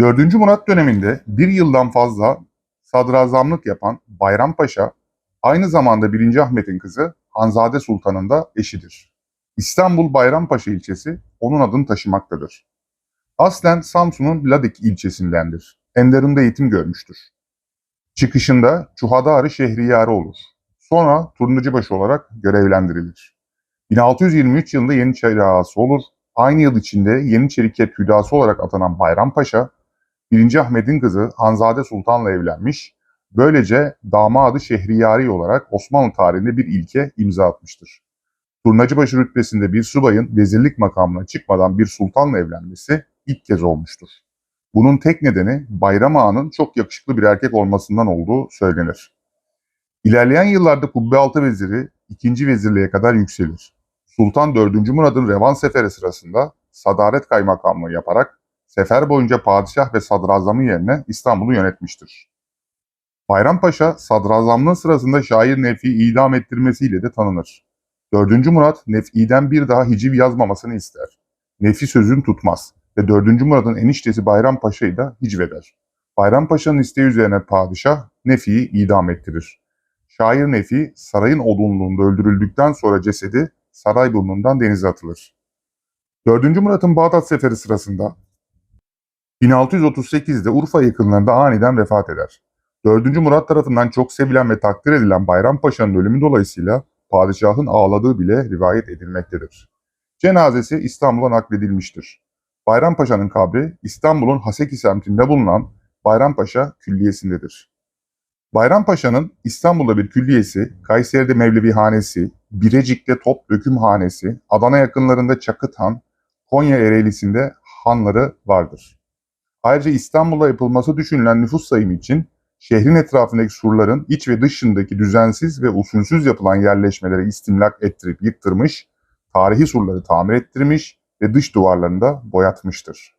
4. Murat döneminde bir yıldan fazla sadrazamlık yapan Bayrampaşa, aynı zamanda 1. Ahmet'in kızı Hanzade Sultan'ın da eşidir. İstanbul Bayrampaşa ilçesi onun adını taşımaktadır. Aslen Samsun'un Ladik ilçesindendir. Enderun'da eğitim görmüştür. Çıkışında Çuhadarı Şehriyarı olur. Sonra Turnucubaşı olarak görevlendirilir. 1623 yılında Yeniçeri ağası olur. Aynı yıl içinde Yeniçeri hüdası olarak atanan Bayrampaşa, 1. Ahmet'in kızı Hanzade Sultan'la evlenmiş, böylece damadı Şehriyari olarak Osmanlı tarihinde bir ilke imza atmıştır. Turnacıbaşı rütbesinde bir subayın vezirlik makamına çıkmadan bir sultanla evlenmesi ilk kez olmuştur. Bunun tek nedeni Bayram Ağa'nın çok yakışıklı bir erkek olmasından olduğu söylenir. İlerleyen yıllarda Kubbealtı Veziri ikinci vezirliğe kadar yükselir. Sultan 4. Murad'ın Revan Seferi sırasında sadaret kaymakamlığı yaparak sefer boyunca padişah ve sadrazamın yerine İstanbul'u yönetmiştir. Bayrampaşa sadrazamlığı sırasında şair Nef'i idam ettirmesiyle de tanınır. 4. Murat Nef'i'den bir daha hiciv yazmamasını ister. Nef'i sözünü tutmaz ve 4. Murad'ın eniştesi Bayrampaşa'yı da hicveder. Bayrampaşa'nın isteği üzerine padişah Nefi'yi idam ettirir. Şair Nefi sarayın odunluğunda öldürüldükten sonra cesedi saray burnundan denize atılır. 4. Murat'ın Bağdat seferi sırasında 1638'de Urfa yakınlarında aniden vefat eder. 4. Murat tarafından çok sevilen ve takdir edilen Bayrampaşa'nın ölümü dolayısıyla padişahın ağladığı bile rivayet edilmektedir. Cenazesi İstanbul'a nakledilmiştir. Bayrampaşa'nın kabri İstanbul'un Haseki semtinde bulunan Bayrampaşa Külliyesi'ndedir. Bayrampaşa'nın İstanbul'da bir külliyesi, Kayseri'de Mevlevihanesi, Birecik'te Top Dökümhanesi, Adana yakınlarında Çakıt Han, Konya Ereğlisi'nde hanları vardır. Ayrıca İstanbul'da yapılması düşünülen nüfus sayımı için şehrin etrafındaki surların iç ve dışındaki düzensiz ve usulsüz yapılan yerleşmeleri istimlak ettirip yıktırmış, tarihi surları tamir ettirmiş ve dış duvarlarını da boyatmıştır.